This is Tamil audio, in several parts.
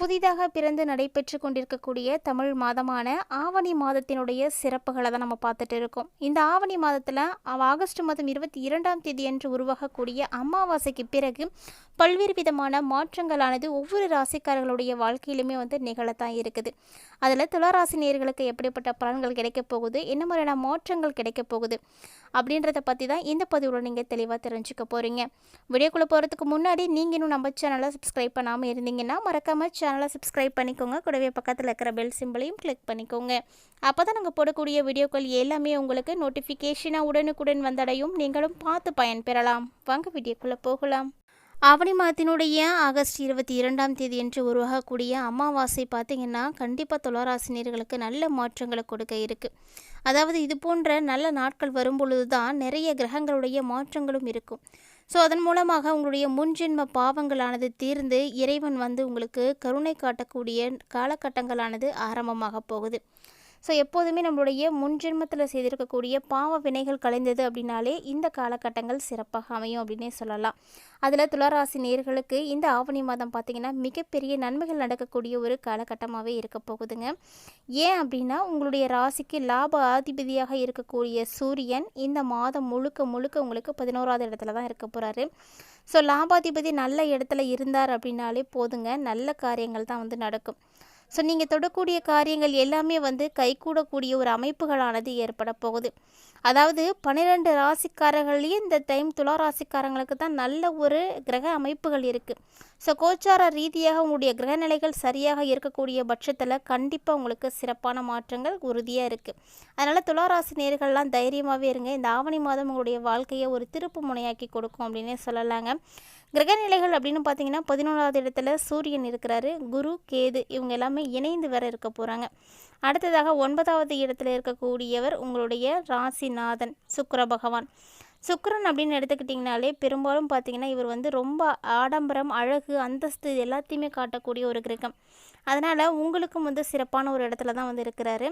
புதிதாக பிறந்து நடைபெற்று கொண்டிருக்கக்கூடிய தமிழ் மாதமான ஆவணி மாதத்தினுடைய சிறப்புகளை தான் நம்ம பார்த்துட்டு இருக்கோம். இந்த ஆவணி மாதத்தில் ஆகஸ்ட் மாதம் இருபத்தி இரண்டாம் தேதி அன்று உருவாகக்கூடிய அமாவாசைக்கு பிறகு பல்வேறு விதமான மாற்றங்களானது ஒவ்வொரு ராசிக்காரர்களுடைய வாழ்க்கையிலுமே வந்து நிகழத்தான் இருக்குது. அதில் துளராசி நேர்களுக்கு எப்படிப்பட்ட பலன்கள் கிடைக்கப் போகுது? என்ன மாதிரியான மாற்றங்கள் கிடைக்கப் போகுது? அப்படின்றத பற்றி தான் இந்த பதிவில் நீங்கள் தெளிவாக தெரிஞ்சுக்க போகிறீங்க வீடியோக்குள்ளே போகிறதுக்கு முன்னாடி நீங்கள் இன்னும் நம்ம சேனலை சப்ஸ்கிரைப் பண்ணாமல் இருந்தீங்கன்னா மறக்காமல் சேனலை சப்ஸ்கிரைப் பண்ணிக்கோங்க. கூடவே பக்கத்தில் இருக்கிற பெல் சிம்பிளையும் கிளிக் பண்ணிக்கோங்க. அப்போ தான் நாங்கள் போடக்கூடிய வீடியோக்கள் எல்லாமே உங்களுக்கு நோட்டிஃபிகேஷனாக உடனுக்குடன் வந்தடையும். நீங்களும் பார்த்து பயன்பெறலாம். வாங்க வீடியோக்குள்ளே போகலாம். ஆவணி மாதத்தினுடைய ஆகஸ்ட் இருபத்தி இரண்டாம் தேதி என்று உருவாகக்கூடிய அமாவாசை பார்த்திங்கன்னா கண்டிப்பாக துளராசினியர்களுக்கு நல்ல மாற்றங்களை கொடுக்க இருக்குது அதாவது இது போன்ற நல்ல நாட்கள் வரும்பொழுது தான் நிறைய கிரகங்களுடைய மாற்றங்களும் இருக்கும். ஸோ அதன் மூலமாக உங்களுடைய முன்ஜென்ம பாவங்களானது தீர்ந்து இறைவன் வந்து உங்களுக்கு கருணை காட்டக்கூடிய காலகட்டங்களானது ஆரம்பமாக போகுது. ஸோ எப்போதுமே நம்மளுடைய முன்ஜென்மத்தில் செய்திருக்கக்கூடிய பாவ வினைகள் கலைந்தது அப்படின்னாலே இந்த காலகட்டங்கள் சிறப்பாக அமையும் அப்படின்னே சொல்லலாம். அதில் துளராசி நேர்களுக்கு இந்த ஆவணி மாதம் பார்த்திங்கன்னா மிகப்பெரிய நன்மைகள் நடக்கக்கூடிய ஒரு காலகட்டமாகவே இருக்க போகுதுங்க. ஏன் அப்படின்னா உங்களுடைய ராசிக்கு லாப ஆதிபதியாக இருக்கக்கூடிய சூரியன் இந்த மாதம் முழுக்க முழுக்க உங்களுக்கு பதினோராவது இடத்துல தான் இருக்க போகிறாரு ஸோ லாபாதிபதி நல்ல இடத்துல இருந்தார் அப்படின்னாலே போதுங்க. நல்ல காரியங்கள் தான் வந்து நடக்கும். ஸோ நீங்கள் தொடக்கூடிய காரியங்கள் எல்லாமே வந்து கைகூடக்கூடிய ஒரு அமைப்புகளானது ஏற்பட போகுது. அதாவது பன்னிரெண்டு ராசிக்காரர்களையும் இந்த டைம் துலா ராசிக்காரங்களுக்கு தான் நல்ல ஒரு கிரக அமைப்புகள் இருக்குது ஸோ கோச்சார ரீதியாக உங்களுடைய கிரகநிலைகள் சரியாக இருக்கக்கூடிய பட்சத்தில் கண்டிப்பாக உங்களுக்கு சிறப்பான மாற்றங்கள் உறுதியாக இருக்குது அதனால் துளாராசி நேர்கள்லாம் தைரியமாகவே இருங்க. இந்த ஆவணி மாதம் உங்களுடைய வாழ்க்கையை ஒரு திருப்பு முனையாக்கி கொடுக்கும் அப்படின்னே சொல்லலாங்க. கிரகநிலைகள் அப்படின்னு பார்த்தீங்கன்னா பதினோராவது இடத்துல சூரியன் இருக்கிறாரு குரு கேது இவங்க எல்லாமே இணைந்து வர இருக்க போகிறாங்க அடுத்ததாக ஒன்பதாவது இடத்துல இருக்கக்கூடியவர் உங்களுடைய ராசிநாதன் சுக்கர பகவான். சுக்கரன் அப்படின்னு எடுத்துக்கிட்டிங்கனாலே பெரும்பாலும் பார்த்தீங்கன்னா இவர் வந்து ரொம்ப ஆடம்பரம் அழகு அந்தஸ்து இது எல்லாத்தையுமே காட்டக்கூடிய ஒரு கிரகம். அதனால் உங்களுக்கும் வந்து சிறப்பான ஒரு இடத்துல தான் வந்து இருக்கிறாரு.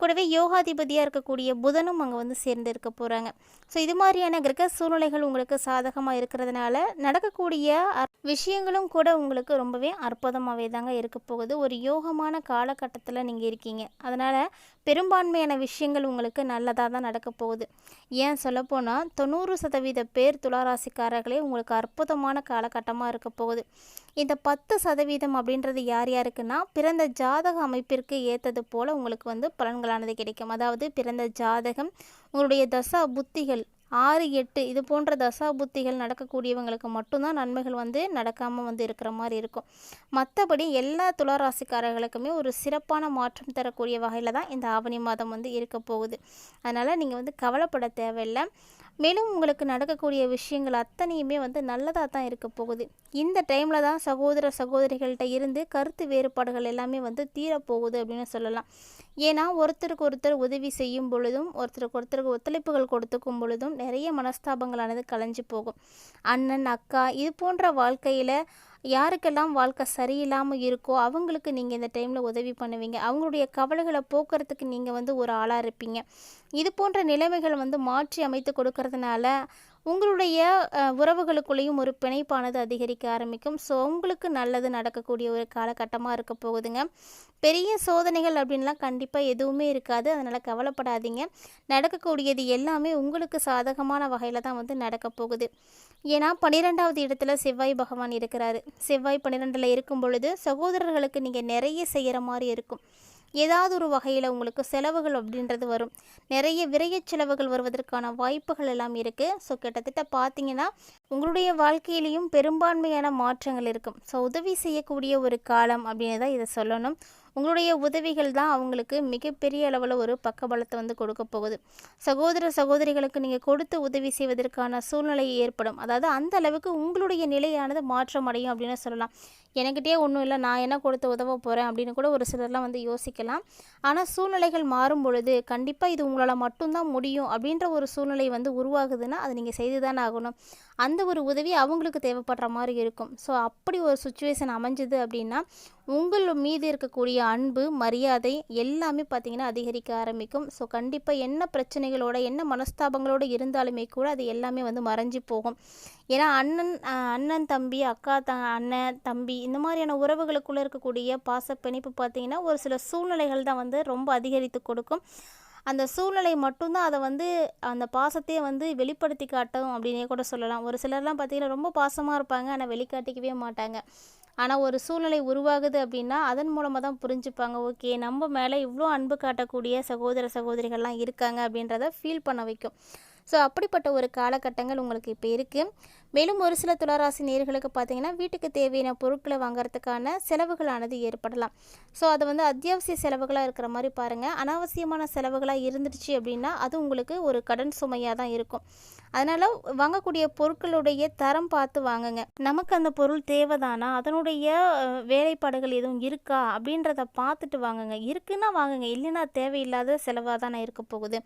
கூடவே யோகாதிபதியாக இருக்கக்கூடிய புதனும் அங்கே வந்து சேர்ந்து இருக்க போகிறாங்க ஸோ இது மாதிரியான கிரக சூழ்நிலைகள் உங்களுக்கு சாதகமாக இருக்கிறதுனால நடக்கக்கூடிய விஷயங்களும் கூட உங்களுக்கு ரொம்பவே அற்புதமாகவே தாங்க இருக்க போகுது. ஒரு யோகமான காலகட்டத்தில் நீங்கள் இருக்கீங்க. அதனால் பெரும்பான்மையான விஷயங்கள் உங்களுக்கு நல்லதாக தான் நடக்க போகுது. ஏன் சொல்லப்போனால் தொண்ணூறு சதவீத பேர் துளாராசிக்காரர்களே உங்களுக்கு அற்புதமான காலகட்டமாக இருக்க போகுது. இந்த பத்து சதவீதம் அப்படின்றது யார் யாருக்குன்னா பிறந்த ஜாதக அமைப்பிற்கு ஏற்றது போல் உங்களுக்கு வந்து பலன்களானது கிடைக்கும். அதாவது பிறந்த ஜாதகம் உங்களுடைய தசா புத்திகள் ஆறு எட்டு இது போன்ற தசா புத்திகள் நடக்கக்கூடியவங்களுக்கு மட்டும்தான் நன்மைகள் வந்து நடக்காமல் வந்து இருக்கிற மாதிரி இருக்கும். மற்றபடி எல்லா துளாராசிக்காரர்களுக்குமே ஒரு சிறப்பான மாற்றம் தரக்கூடிய வகையில் தான் இந்த ஆவணி மாதம் வந்து இருக்க போகுது. அதனால் நீங்கள் வந்து கவலைப்பட தேவையில்லை. மேலும் உங்களுக்கு நடக்கக்கூடிய விஷயங்கள் அத்தனையுமே வந்து நல்லதாக தான் இருக்க போகுது. இந்த டைமில் தான் சகோதர சகோதரிகள்கிட்ட இருந்து கருத்து வேறுபாடுகள் எல்லாமே வந்து தீரப்போகுது அப்படின்னு சொல்லலாம். ஏன்னா ஒருத்தருக்கு ஒருத்தர் உதவி செய்யும் பொழுதும் ஒருத்தருக்கு ஒருத்தருக்கு ஒத்துழைப்புகள் கொடுத்துக்கும் பொழுதும் நிறைய மனஸ்தாபங்களானது கலைஞ்சு போகும். அண்ணன் அக்கா இது போன்ற வாழ்க்கையில் யாருக்கெல்லாம் வாழ்க்கை சரியில்லாமல் இருக்கோ அவங்களுக்கு நீங்கள் இந்த டைமில் உதவி பண்ணுவீங்க. அவங்களுடைய கவலைகளை போக்குறதுக்கு நீங்கள் வந்து ஒரு ஆளாக இருப்பீங்க. இது போன்ற நிலைமைகள் வந்து மாற்றி அமைத்து கொடுக்கறதுனால உங்களுடைய உறவுகளுக்குள்ளேயும் ஒரு பிணைப்பானது அதிகரிக்க ஆரம்பிக்கும். ஸோ உங்களுக்கு நல்லது நடக்கக்கூடிய ஒரு காலகட்டமாக இருக்க போகுதுங்க. பெரிய சோதனைகள் அப்படின்லாம் கண்டிப்பாக எதுவுமே இருக்காது. அதனால் கவலைப்படாதீங்க. நடக்கக்கூடியது எல்லாமே உங்களுக்கு சாதகமான வகையில் தான் வந்து நடக்க போகுது. ஏன்னா பன்னிரெண்டாவது இடத்துல செவ்வாய் பகவான் இருக்கிறாரு. செவ்வாய் பன்னிரெண்டில் இருக்கும் பொழுது சகோதரர்களுக்கு நீங்கள் நிறைய செய்கிற மாதிரி இருக்கும். ஏதாவது ஒரு வகையில் உங்களுக்கு செலவுகள் அப்படின்றது வரும். நிறைய விரைய செலவுகள் வருவதற்கான வாய்ப்புகள் எல்லாம் இருக்குது ஸோ கிட்டத்தட்ட பார்த்தீங்கன்னா உங்களுடைய வாழ்க்கையிலையும் பெரும்பான்மையான மாற்றங்கள் இருக்கும். ஸோ உதவி செய்யக்கூடிய ஒரு காலம் அப்படின்னு தான் இதை சொல்லணும். உங்களுடைய உதவிகள் தான் அவங்களுக்கு மிகப்பெரிய அளவில் ஒரு பக்கபலத்தை வந்து கொடுக்க போகுது. சகோதர சகோதரிகளுக்கு நீங்கள் கொடுத்து உதவி செய்வதற்கான சூழ்நிலை ஏற்படும். அதாவது அந்த அளவுக்கு உங்களுடைய நிலையானது மாற்றம் அடையும் அப்படின்னு சொல்லலாம். எனக்கிட்டே ஒன்றும் இல்லை நான் என்ன கொடுத்து உதவ போகிறேன் அப்படின்னு கூட ஒரு சிலர்லாம் வந்து யோசிக்கலாம். ஆனால் சூழ்நிலைகள் மாறும் பொழுது கண்டிப்பாக இது உங்களால் மட்டும்தான் முடியும் அப்படின்ற ஒரு சூழ்நிலை வந்து உருவாகுதுன்னா அதை நீங்கள் செய்து தானே ஆகணும். அந்த ஒரு உதவி அவங்களுக்கு தேவைப்படுற மாதிரி இருக்கும். ஸோ அப்படி ஒரு சுச்சுவேஷன் அமைஞ்சுது அப்படின்னா உங்கள் மீது இருக்கக்கூடிய அன்பு மரியாதை எல்லாமே பார்த்திங்கன்னா அதிகரிக்க ஆரம்பிக்கும். ஸோ கண்டிப்பாக என்ன பிரச்சனைகளோட என்ன மனஸ்தாபங்களோடு இருந்தாலுமே கூட அது எல்லாமே வந்து மறைஞ்சு போகும். ஏன்னா அண்ணன் அண்ணன் தம்பி அக்கா த அண்ணன் தம்பி இந்த மாதிரியான உறவுகளுக்குள்ளே இருக்கக்கூடிய பாச பிணைப்பு பார்த்திங்கன்னா ஒரு சில சூழ்நிலைகள் தான் வந்து ரொம்ப அதிகரித்து கொடுக்கும். அந்த சூழ்நிலை மட்டும்தான் அதை வந்து அந்த பாசத்தையே வந்து வெளிப்படுத்தி காட்டும் அப்படின்னே கூட சொல்லலாம். ஒரு சிலர்லாம் பார்த்திங்கன்னா ரொம்ப பாசமாக இருப்பாங்க ஆனால் வெளிக்காட்டிக்கவே மாட்டாங்க. ஆனால் ஒரு சூழ்நிலை உருவாகுது அப்படின்னா அதன் மூலமாக தான் புரிஞ்சுப்பாங்க. ஓகே நம்ம மேலே இவ்வளோ அன்பு காட்டக்கூடிய சகோதர சகோதரிகள்லாம் இருக்காங்க அப்படின்றத ஃபீல் பண்ண வைக்கும். ஸோ அப்படிப்பட்ட ஒரு காலகட்டங்கள் உங்களுக்கு இப்போ இருக்குது மேலும் ஒரு சில துளராசி நேர்களுக்கு பார்த்தீங்கன்னா வீட்டுக்கு தேவையான பொருட்களை வாங்குறதுக்கான செலவுகளானது ஏற்படலாம். ஸோ அது வந்து அத்தியாவசிய செலவுகளாக இருக்கிற மாதிரி பாருங்கள் அனாவசியமான செலவுகளாக இருந்துச்சு அப்படின்னா அது உங்களுக்கு ஒரு கடன் சுமையாக தான் இருக்கும். அதனால் வாங்கக்கூடிய பொருட்களுடைய தரம் பார்த்து வாங்குங்க. நமக்கு அந்த பொருள் தேவைதானா? அதனுடைய வேலைப்பாடுகள் எதுவும் இருக்கா? அப்படின்றத பார்த்துட்டு வாங்குங்க. இருக்குன்னா வாங்குங்க. இல்லைன்னா தேவையில்லாத செலவாக தானே இருக்க போகுது.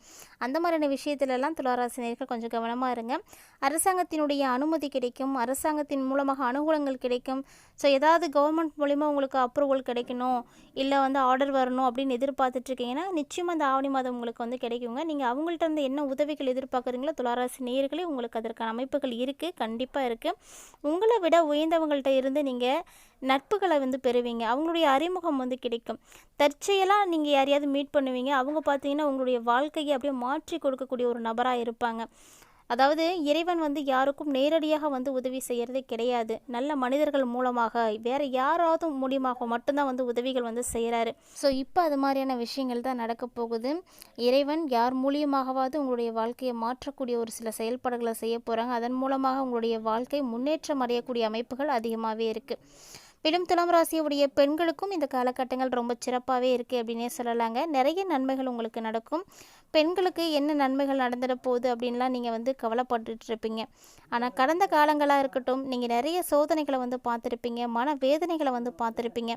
அந்த மாதிரியான விஷயத்துலலாம் ராசினியர்கள் கொஞ்சம் கவனமாக இருங்க. அரசாங்கத்தினுடைய அனுமதி கிடைக்கும். அரசாங்கத்தின் மூலமாக அனுகூலங்கள் கிடைக்கும். ஸோ ஏதாவது கவர்மெண்ட் மூலிமா உங்களுக்கு அப்ரூவல் கிடைக்கணும் இல்லை வந்து ஆர்டர் வரணும் அப்படின்னு எதிர்பார்த்துட்ருக்கீங்கன்னா நிச்சயமாக அந்த ஆவணி மாதம் உங்களுக்கு வந்து கிடைக்குங்க. நீங்கள் அவங்கள்ட்ட இருந்து என்ன உதவிகள் எதிர்பார்க்குறீங்களோ துளாராசி நேயர்களே உங்களுக்கு அதற்கான அமைப்புகள் இருக்குது கண்டிப்பாக இருக்குது உங்களை விட உயர்ந்தவங்கள்ட்ட இருந்து நீங்கள் நட்புகளை வந்து பெறுவீங்க. அவங்களுடைய அறிமுகம் வந்து கிடைக்கும். தற்செயலாக நீங்கள் யாரையாவது மீட் பண்ணுவீங்க. அவங்க பார்த்தீங்கன்னா உங்களுடைய வாழ்க்கையை அப்படியே மாற்றி கொடுக்கக்கூடிய ஒரு நபராக இருப்பாங்க. அதாவது இறைவன் வந்து யாருக்கும் நேரடியாக வந்து உதவி செய்கிறது கிடையாது. நல்ல மனிதர்கள் மூலமாக வேறு யாராவது மூலியமாக மட்டும்தான் வந்து உதவிகள் வந்து செய்கிறாரு ஸோ இப்போ அது மாதிரியான விஷயங்கள் தான் நடக்க போகுது. இறைவன் யார் மூலியமாகவாவது உங்களுடைய வாழ்க்கையை மாற்றக்கூடிய ஒரு சில செயல்பாடுகளை செய்ய போகிறாங்க அதன் மூலமாக உங்களுடைய வாழ்க்கை முன்னேற்றம் அடையக்கூடிய அமைப்புகள் அதிகமாகவே இருக்குது மேலும் துலாம் ராசியுடைய பெண்களுக்கும் இந்த காலகட்டங்கள் ரொம்ப சிறப்பாகவே இருக்குது அப்படின்னே சொல்லலாங்க. நிறைய நன்மைகள் உங்களுக்கு நடக்கும். பெண்களுக்கு என்ன நன்மைகள் நடந்துட போகுது அப்படின்லாம் நீங்கள் வந்து கவலைப்பட்டுட்டு இருப்பீங்க ஆனால் கடந்த காலங்களாக இருக்கட்டும் நீங்கள் நிறைய சோதனைகளை வந்து பார்த்துருப்பீங்க மன வேதனைகளை வந்து பார்த்துருப்பீங்க.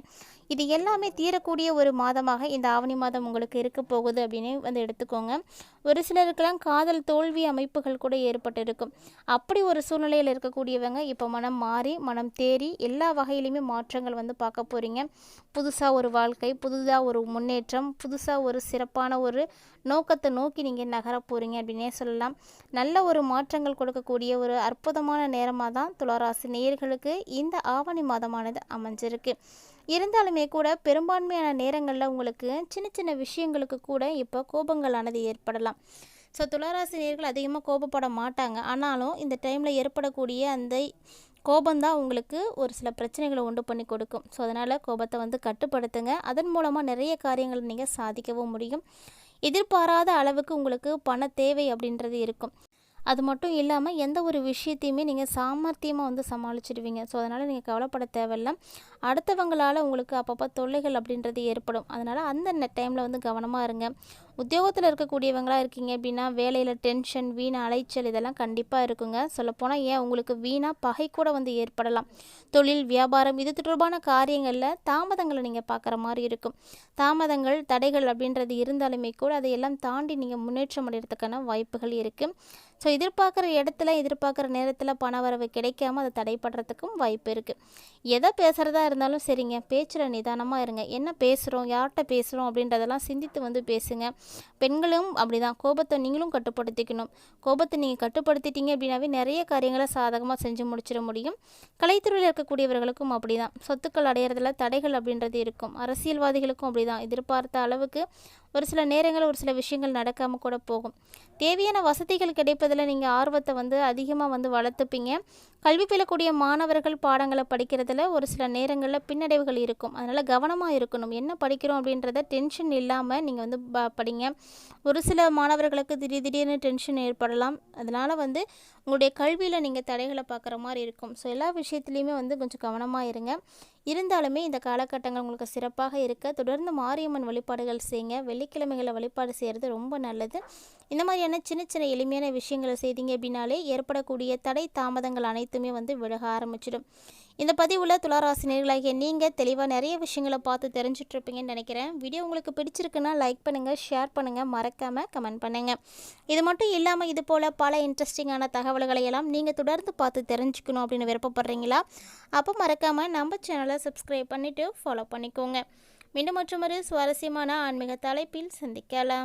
இது எல்லாமே தீரக்கூடிய ஒரு மாதமாக இந்த ஆவணி மாதம் உங்களுக்கு இருக்க போகுது அப்படின்னு வந்து எடுத்துக்கோங்க. ஒரு சிலருக்கெல்லாம் காதல் தோல்வி அமைப்புகள் கூட ஏற்பட்டிருக்கும். அப்படி ஒரு சூழ்நிலையில் இருக்கக்கூடியவங்க இப்போ மனம் மாறி மனம் தேறி எல்லா வகையிலையுமே மாற்றங்கள் வந்து பார்க்க போகிறீங்க புதுசாக ஒரு வாழ்க்கை புதுதாக ஒரு முன்னேற்றம் புதுசாக ஒரு சிறப்பான ஒரு நோக்கத்தை நோக்கி நீங்கள் நகர போகிறீங்க அப்படின்னே சொல்லலாம். நல்ல ஒரு மாற்றங்கள் கொடுக்கக்கூடிய ஒரு அற்புதமான நேரமாக தான் துளாராசி நேயர்களுக்கு இந்த ஆவணி மாதமானது அமைஞ்சிருக்கு. இருந்தாலுமே கூட பெரும்பான்மையான நேரங்களில் உங்களுக்கு சின்ன சின்ன விஷயங்களுக்கு கூட இப்போ கோபங்களானது ஏற்படலாம். ஸோ துளாராசி நேயர்கள் அதிகமாக கோபப்பட மாட்டாங்க. ஆனாலும் இந்த டைமில் ஏற்படக்கூடிய அந்த கோபந்தான் உங்களுக்கு ஒரு சில பிரச்சனைகளை உண்டு பண்ணி கொடுக்கும். ஸோ அதனால் கோபத்தை வந்து கட்டுப்படுத்துங்க. அதன் மூலமாக நிறைய காரியங்களை நீங்கள் சாதிக்கவும் முடியும். எதிர்பாராத அளவுக்கு உங்களுக்கு பண தேவை அப்படின்றது இருக்கும். அது மட்டும் இல்லாமல் எந்த ஒரு விஷயத்தையுமே நீங்கள் சாமர்த்தியமாக வந்து சமாளிச்சிடுவீங்க. ஸோ அதனால் நீங்கள் கவலைப்பட தேவையில்ல. அடுத்தவங்களால் உங்களுக்கு அப்பப்போ தொல்லைகள் அப்படின்றது ஏற்படும். அதனால் அந்த டைமில் வந்து கவனமாக இருங்க. உத்தியோகத்தில் இருக்கக்கூடியவங்களாக இருக்கீங்க அப்படின்னா வேலையில் டென்ஷன் வீண் அலைச்சல் இதெல்லாம் கண்டிப்பாக இருக்குங்க. சொல்லப்போனால் ஏன் உங்களுக்கு வீணாக பகை கூட வந்து ஏற்படலாம். தொழில் வியாபாரம் இது தொடர்பான காரியங்களில் தாமதங்களை நீங்கள் பார்க்குற மாதிரி இருக்கும். தாமதங்கள் தடைகள் அப்படின்றது இருந்தாலுமே கூட அதையெல்லாம் தாண்டி நீங்கள் முன்னேற்றம் அடைகிறதுக்கான வாய்ப்புகள் இருக்குது ஸோ எதிர்பார்க்குற இடத்துல எதிர்பார்க்குற நேரத்தில் பண வரவு கிடைக்காம அதை தடைப்படுறதுக்கும் வாய்ப்பு இருக்குது எதை பேசுகிறதா இருந்தாலும் சரிங்க. பேச்சில் நிதானமாக இருங்க. என்ன பேசுகிறோம் யார்கிட்ட பேசுகிறோம் அப்படின்றதெல்லாம் சிந்தித்து வந்து பேசுங்க. பெண்களும் அப்படிதான். கோபத்தை நீங்களும் கட்டுப்படுத்திக்கணும். கோபத்தை நீங்கள் கட்டுப்படுத்திட்டீங்க அப்படின்னாவே நிறைய காரியங்களை சாதகமாக செஞ்சு முடிச்சிட முடியும். கலைத்துறையில் இருக்கக்கூடியவர்களுக்கும் அப்படிதான். சொத்துக்கள் அடையிறதுல தடைகள் அப்படின்றது இருக்கும். அரசியல்வாதிகளுக்கும் அப்படி தான் எதிர்பார்த்த அளவுக்கு ஒரு சில நேரங்களில் ஒரு சில விஷயங்கள் நடக்காமல் கூட போகும். தேவையான வசதிகள் கிடைப்பதில் நீங்கள் ஆர்வத்தை வந்து அதிகமாக வந்து வளர்த்துப்பீங்க. கல்வி பெறக்கூடிய மாணவர்கள் பாடங்களை படிக்கிறதுல ஒரு சில நேரங்களில் பின்னடைவுகள் இருக்கும். அதனால் கவனமாக இருக்கணும். என்ன படிக்கிறோம் அப்படின்றத டென்ஷன் இல்லாமல் நீங்கள் வந்து ப படிங்க ஒரு சில மாணவர்களுக்கு திடீர் திடீர்னு டென்ஷன் ஏற்படலாம். அதனால் வந்து உங்களுடைய கல்வியில் நீங்கள் தடைகளை பார்க்குற மாதிரி இருக்கும். ஸோ எல்லா விஷயத்துலையுமே வந்து கொஞ்சம் கவனமாக இருங்க. இருந்தாலுமே இந்த காலகட்டங்கள் உங்களுக்கு சிறப்பாக இருக்க தொடர்ந்து மாரியம்மன் வழிபாடுகள் செய்யுங்க. வெள்ளிக்கிழமைகளை வழிபாடு செய்கிறது ரொம்ப நல்லது. இந்த மாதிரியான சின்ன சின்ன எளிமையான விஷயங்களை செய்தீங்க அப்படின்னாலே ஏற்படக்கூடிய தடை தாமதங்கள் அனைத்துமே வந்து விலக ஆரம்பிச்சிடும். இந்த பதிவில் துளாராசினியர்களாகிய நீங்கள் தெளிவாக நிறைய விஷயங்களை பார்த்து தெரிஞ்சிட்ருப்பீங்கன்னு நினைக்கிறேன். வீடியோ உங்களுக்கு பிடிச்சிருக்குன்னா லைக் பண்ணுங்கள் ஷேர் பண்ணுங்கள் மறக்காமல் கமெண்ட் பண்ணுங்கள் இது மட்டும் இல்லாமல் இது போல் பல இன்ட்ரெஸ்டிங்கான தகவல்களை எல்லாம் நீங்கள் தொடர்ந்து பார்த்து தெரிஞ்சுக்கணும் அப்படின்னு விருப்பப்படுறீங்களா? அப்போ மறக்காமல் நம்ம சேனலை சப்ஸ்கிரைப் பண்ணிவிட்டு ஃபாலோ பண்ணிக்கோங்க. மீண்டும் மற்றொரு சுவாரஸ்யமான ஆன்மீக தலைப்பில் சந்திக்கலாம்.